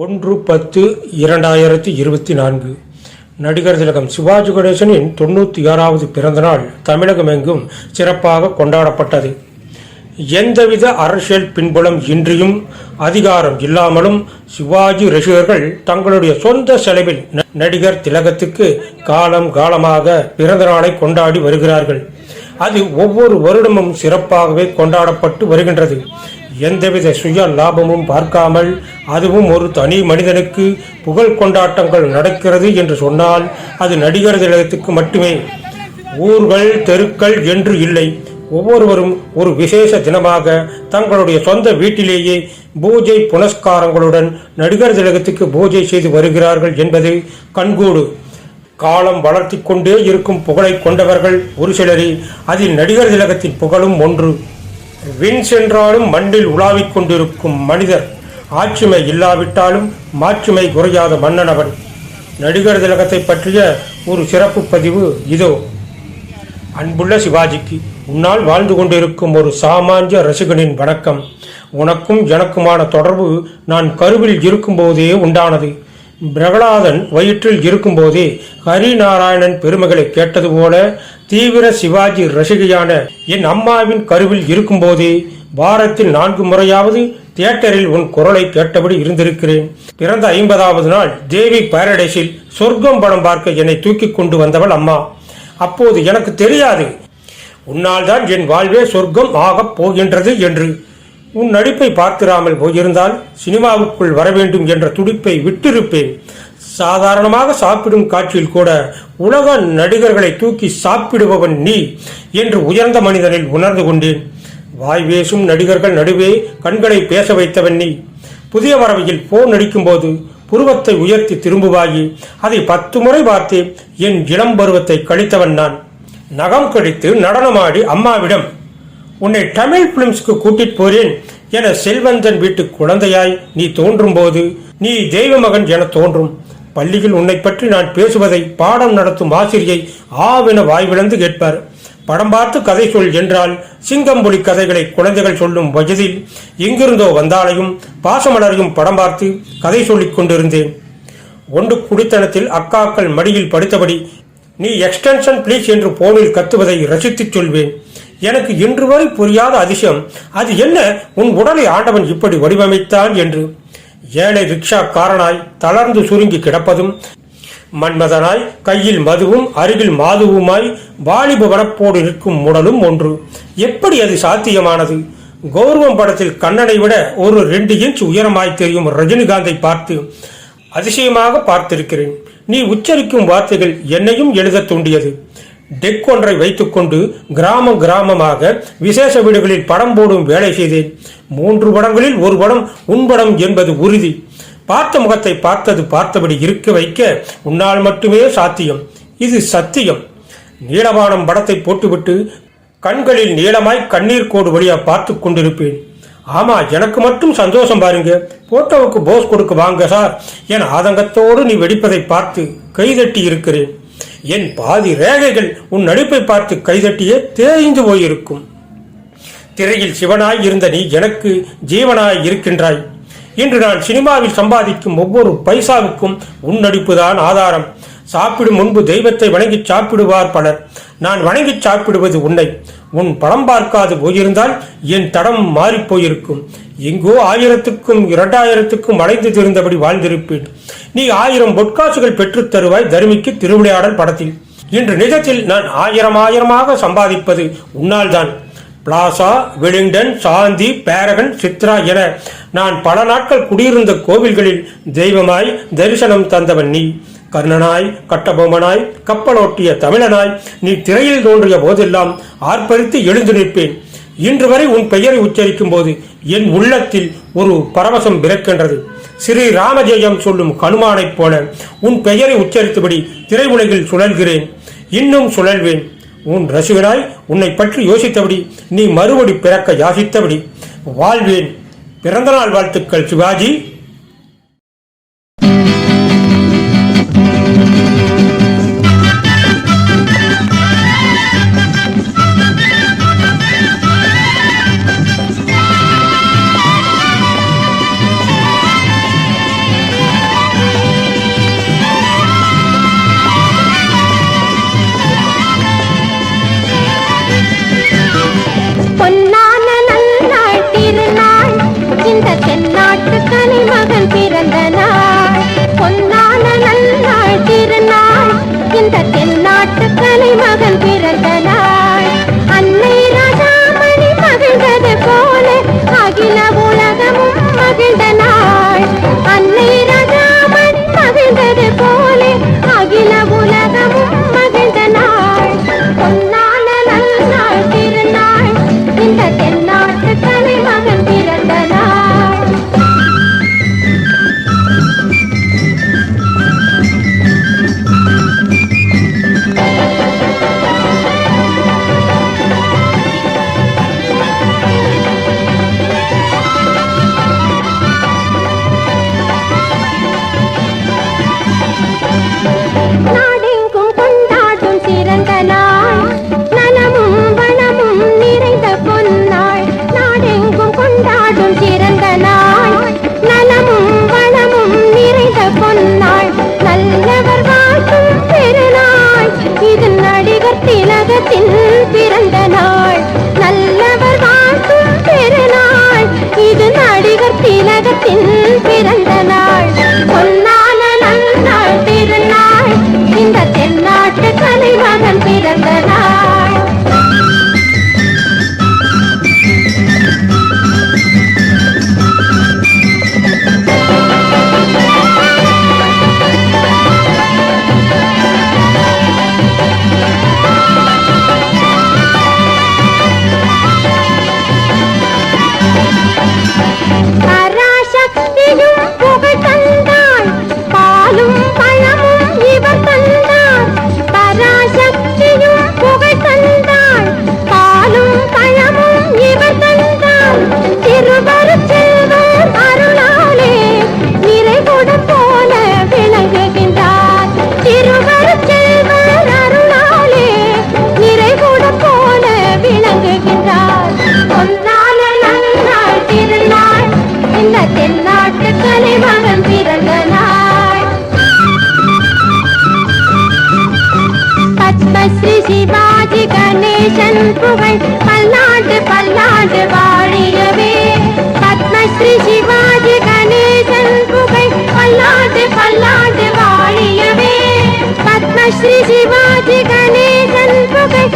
ஒன்று பத்து இரண்டாயிரத்தி இருபத்தி நான்கு. நடிகர் திலகம் சிவாஜி கணேசனின் தொண்ணூற்றி ஆறாவது பிறந்தநாள் தமிழகமெங்கும் சிறப்பாக கொண்டாடப்பட்டது. எந்தவித அரசியல் பின்புலம் இன்றியும் அதிகாரம் இல்லாமலும் சிவாஜி ரசிகர்கள் தங்களுடைய சொந்த செலவில் ந- நடிகர் திலகத்துக்கு காலம் காலமாக பிறந்தநாளை கொண்டாடி வருகிறார்கள். அது ஒவ்வொரு வருடமும் சிறப்பாகவே கொண்டாடப்பட்டு வருகின்றது. எந்தவித சுய லாபமும் பார்க்காமல் அதுவும் ஒரு தனி மனிதனுக்கு புகழ் கொண்டாட்டங்கள் நடக்கிறது என்று சொன்னால் அது நடிகர் திலகத்துக்கு மட்டுமே. ஊர்கள் தெருக்கள் என்று இல்லை. ஒவ்வொருவரும் ஒரு விசேஷ தினமாக தங்களுடைய சொந்த வீட்டிலேயே பூஜை புனஸ்காரங்களுடன் நடிகர் திலகத்துக்கு பூஜை செய்து வருகிறார்கள் என்பது கண்கூடு. காலம் வளர்த்தி கொண்டே இருக்கும் புகழை கொண்டவர்கள் ஒரு சிலரே. அதில் நடிகர் திலகத்தின் புகழும் ஒன்று. விண் சென்றாலும் மண்ணில் உலாவிக் கொண்டிருக்கும் மனிதர் ஆட்சிமை இல்லாவிட்டாலும் மாட்சிமை குறையாத மன்னனவன். நடிகர் திலகத்தை பற்றிய ஒரு சிறப்பு பதிவு இதோ. அன்புள்ள சிவாஜிக்கு உன்னால் வாழ்ந்து கொண்டிருக்கும் ஒரு சாமானிய ரசிகனின் வணக்கம். உனக்கும் எனக்குமான தொடர்பு நான் கருவில் இருக்கும்போதே உண்டானது. பிரகலாதன் வயிற்றில் இருக்கும்போதே ஹரிநாராயணன் பெருமைகளை கேட்டது போல தீவிர சிவாஜி ரசிகையான என் அம்மாவின் கருவில் இருக்கும்போதே வாரத்தில் நான்கு முறையாவது தியேட்டரில் உன் குரலை கேட்டபடி இருந்திருக்கிறேன். பிறந்த ஐம்பதாவது நாள் தேவி பாரடைஸில் சொர்க்கம் படம் பார்க்க என்னை தூக்கி கொண்டு வந்தவள் அம்மா. அப்போது எனக்கு தெரியாது உன்னால் தான் என் வாழ்வே சொர்க்கம் ஆகப் போகின்றது என்று. உன் நடிப்பை பார்த்திராமல் போயிருந்தால் சினிமாவுக்குள் வர வேண்டும் என்ற துடிப்பை விட்டிருப்பேன். சாதாரணமாக சாப்பிடும் காட்சியில் கூட உலக நடிகர்களை தூக்கி சாப்பிடுபவன் நீ என்று உயர்ந்த மனிதனில் உணர்ந்து கொண்டேன். வாய் பேசும் நடிகர்கள் நடுவே கண்களை பேச வைத்தவன் நீ. புதிய வரவையில் போர் அடிக்கும்போது புருவத்தை உயர்த்தி திரும்புவாயி. அதை பத்து முறை பார்த்து என் இளம் பருவத்தை கழித்தவன் நான். நகம் கடித்து நடனமாடி அம்மாவிடம் உன்னை தமிழ் பிலிம்ஸ்க்கு கூட்டிட்டு போறேன் என செல்வந்தன் வீட்டு குழந்தையாய் நீ தோன்றும் போது நீ தெய்வ மகன் என தோன்றும். பள்ளியில் உன்னை பற்றி நான் பேசுவதை பாடம் நடத்தும் ஆசிரியை ஆவென வாய்விழந்து கேட்பார். படம் பார்த்து கதை சொல் என்றால் சிங்கம்புலி கதைகளை குழந்தைகள் சொல்லும் வயதில் எங்கிருந்தோ வந்தாலையும் பாசமலரையும் படம் பார்த்து கதை சொல்லிக் கொண்டிருந்தேன். ஒன்று குடித்தனத்தில் அக்காக்கள் மடியில் படுத்தபடி நீ எக்ஸ்டென்ஷன் ப்ளீஸ் என்று போனில் கத்துவதை ரசித்துச் சொல்வேன். எனக்கு இன்று வரை புரியாத அதிசயம். அது என்ன? உன் உடலை ஆண்டவன் இப்படி வடிவமைத்தான் என்று. ஏழை ரிக்ஷா காரனாய் தளர்ந்து சுருங்கி கிடப்பதும் மன்மதனாய் கையில் மதுவும் அருகில் மாதுவுமாய் வாலிப வனப்போடு நிற்கும் உடலும் ஒன்று. எப்படி அது சாத்தியமானது? கௌரவம் படத்தில் கண்ணனை விட ஒரு ரெண்டு இன்ச் உயரமாய் தெரியும் ரஜினிகாந்தை பார்த்து அதிசயமாக பார்த்திருக்கிறேன். நீ உச்சரிக்கும் வார்த்தைகள் என்னையும் எழுதத் தூண்டியது. டெக் ஒன்றை வைத்துக்கொண்டு கிராமம் கிராமமாக விசேஷ வீடுகளில் படம் போடும் வேலை செய்தேன். மூன்று படங்களில் ஒரு படம் உன்படம் என்பது உறுதி. பார்த்த முகத்தை பார்த்தது பார்த்தபடி இருக்க வைக்க உன்னால் மட்டுமே சாத்தியம். இது சத்தியம். நீளவானம் படத்தை போட்டுவிட்டு கண்களில் நீளமாய் கண்ணீர் கோடு வழியா பார்த்து கொண்டிருப்பேன். ஆமா எனக்கு மட்டும் சந்தோஷம் பாருங்க. போட்டோவுக்கு போஸ் கொடுக்க வாங்க சார். என் ஆதங்கத்தோடு நீ வெடிப்பதை பார்த்து கைதட்டி இருக்கிறேன். என் பாதி ரேகைகள் உன் நடிப்பை பார்த்து கைதட்டியே தேய்ந்து போயிருக்கும். திரையில் சிவனாய் இருந்த நீ எனக்கு ஜீவனாய் இருக்கின்றாய். இன்று நான் சினிமாவில் சம்பாதிக்கும் ஒவ்வொரு பைசாவுக்கும் உன் நடிப்புதான் ஆதாரம். சாப்பிடும் முன்பு தெய்வத்தை வணங்கி சாப்பிடுவார் பலர். நான் வணங்கி சாப்பிடுவது உன்னை. உன் படம் பார்க்காது போயிருந்தால் என் தடம் மாறிப் போயிருக்கும். எங்கோ ஆயிரத்துக்கும் இரண்டாயிரத்துக்கும் அடைந்து தெரிந்தபடி வாழ்ந்திருப்பேன். நீ ஆயிரம் பொற்காசுகள் பெற்றுத் தருவாய் தருமிக்கு திருவிளையாடல் படத்தில். இன்று நிஜத்தில் நான் ஆயிரம் ஆயிரமாக சம்பாதிப்பது உன்னால்தான். Plaza Wellington Shanthi Paragon Chitra என நான் பல நாட்கள் குடியிருந்த கோவில்களில் தெய்வமாய் தரிசனம் தந்தவன் நீ. கர்ணனாய் கட்டபொம்மனாய் கப்பலோட்டிய தமிழனாய் நீ திரையில் தோன்றிய போதெல்லாம் ஆர்ப்பரித்து எழுந்து நிற்பேன். இன்று வரை உன் பெயரை உச்சரிக்கும் போது என் உள்ளத்தில் ஒரு பரவசம் பிறக்கின்றது. ஸ்ரீ ராமஜெயம் சொல்லும் கனுமானைப் போல உன் பெயரை உச்சரித்தபடி திரையுலகில் சுழல்கிறேன். இன்னும் சுழல்வேன். உன் ரசிகனாய் உன்னை பற்றி யோசித்தபடி நீ மறுபடி பிறக்க யாசித்தபடி வாழ்வேன். பிறந்தநாள் வாழ்த்துக்கள் சிவாஜி. மகள் பிறந்த உலகில் பிறந்த நாள். நல்லவர் வாழ்த்தும் பெருநாள். இது பிறந்த சிவாஜி கணேசன் புகழ் பல்லாண்டு பல்லாண்டு வாழியவே. பத்மஸ்ரீ சிவாஜி கணேசன் புகழ் பல்லாண்டு பல்லாண்டு வாழியவே. பத்மஸ்ரீ சிவாஜி கணேசன் புகழ்